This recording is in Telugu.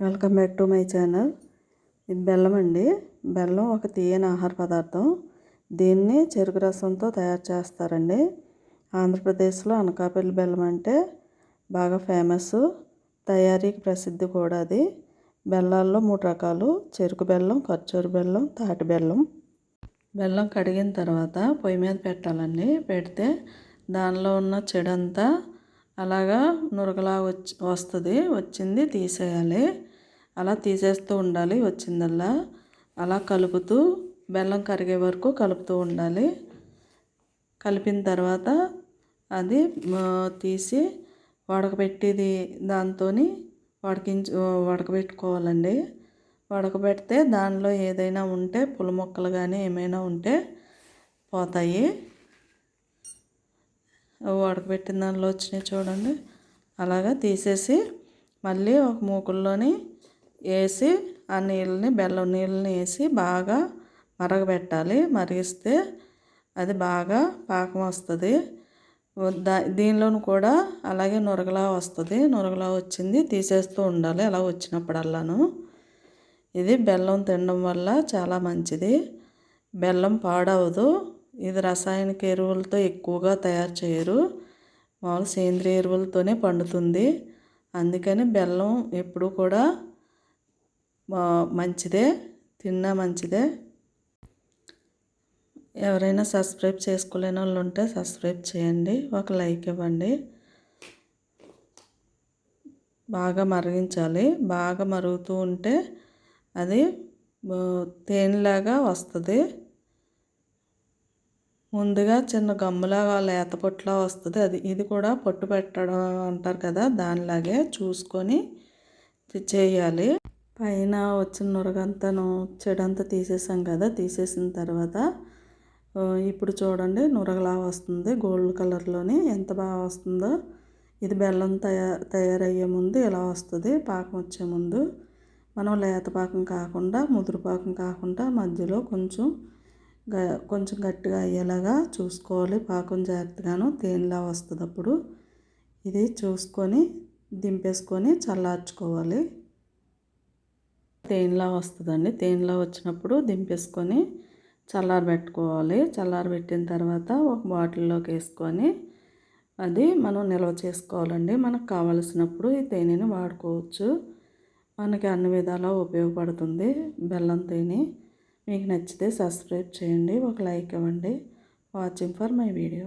Welcome back to my channel. ఇది బెల్లం అండి. బెల్లం ఒక తీయని ఆహార పదార్థం. దీన్ని చెరుకు రసంతో తయారు చేస్తారండి. ఆంధ్రప్రదేశ్లో అనకాపల్లి బెల్లం అంటే బాగా ఫేమస్. తయారీకి ప్రసిద్ధి కూడా అది. బెల్లాల్లో మూడు రకాలు. చెరుకు బెల్లం ఖర్చూరు బెల్లం తాటి బెల్లం. బెల్లం కడిగిన తర్వాత పొయ్యి మీద పెట్టాలండి. పెడితే దానిలో ఉన్న చెడంతా అలాగా నురగలా వచ్చి వస్తుంది. వచ్చింది తీసేయాలి. అలా తీసేస్తూ ఉండాలి వచ్చిందల్లా. అలా కలుపుతూ బెల్లం కరిగే వరకు కలుపుతూ ఉండాలి. కలిపిన తర్వాత అది తీసి వడకబెట్టేది దాంతో వడకించి వడకబెట్టుకోవాలండి వడకబెడితే దానిలో ఏదైనా ఉంటే పుల మొక్కలు కానీ ఏమైనా ఉంటే పోతాయి. ఉడకబెట్టిన దానిలో వచ్చినాయి చూడండి. అలాగా తీసేసి మళ్ళీ ఒక మూకుల్లోని వేసి ఆ నీళ్ళని బెల్లం నీళ్ళని వేసి బాగా మరగబెట్టాలి. మరిగిస్తే అది బాగా పాకం వస్తుంది. దా దీనిలోను కూడా అలాగే నురగలా వస్తుంది. నురగలా వచ్చింది. తీసేస్తూ ఉండాలి అలా వచ్చినప్పుడల్లాను. ఇది బెల్లం తినడం వల్ల చాలా మంచిది. బెల్లం పాడవదు. ఇది రసాయనిక ఎరువులతో ఎక్కువగా తయారు చేయరు. మామూలు సేంద్రియ ఎరువులతోనే పండుతుంది. అందుకని బెల్లం ఎప్పుడు కూడా మంచిదే తిన్నా మంచిదే. ఎవరైనా సబ్స్క్రైబ్ చేసుకోలేని వాళ్ళు ఉంటే సబ్స్క్రైబ్ చేయండి. ఒక లైక్ ఇవ్వండి. బాగా మరిగించాలి. బాగా మరుగుతూ ఉంటే అది తేనెలాగా వస్తుంది. ముందుగా చిన్న గమ్ములాగా లేత పొట్టులా వస్తుంది. అది ఇది కూడా పొట్టు పెట్టడం అంటారు కదా దానిలాగే చూసుకొని చేయాలి. పైన వచ్చిన నురగంతను చెడంతా తీసేసాం కదా తీసేసిన తర్వాత ఇప్పుడు చూడండి నురగలా వస్తుంది గోల్డ్ కలర్లోని. ఎంత బాగా వస్తుందో ఇది బెల్లం తయా తయారయ్యే ముందు ఇలా వస్తుంది పాకం వచ్చే ముందు. మనం లేత పాకం కాకుండా ముదురు పాకం కాకుండా మధ్యలో కొంచెం కొంచెం గట్టిగా అయ్యేలాగా చూసుకోవాలి. పాకం జాగ్రత్తగాను తేనెలా వస్తుంది అప్పుడు? ఇది చూసుకొని దింపేసుకొని చల్లార్చుకోవాలి. తేనెలా వస్తుందండి? తేనెలా వచ్చినప్పుడు దింపేసుకొని చల్లారబెట్టుకోవాలి. చల్లారబెట్టిన తర్వాత ఒక బాటిల్లోకి వేసుకొని అది మనం నిల్వ చేసుకోవాలండి. మనకు కావలసినప్పుడు ఈ తేనెని వాడుకోవచ్చు. మనకి అన్ని విధాలా ఉపయోగపడుతుంది బెల్లం తేనె. మీకు నచ్చితే సబ్స్క్రైబ్ చేయండి ఒక లైక్ ఇవ్వండి. Watching for my video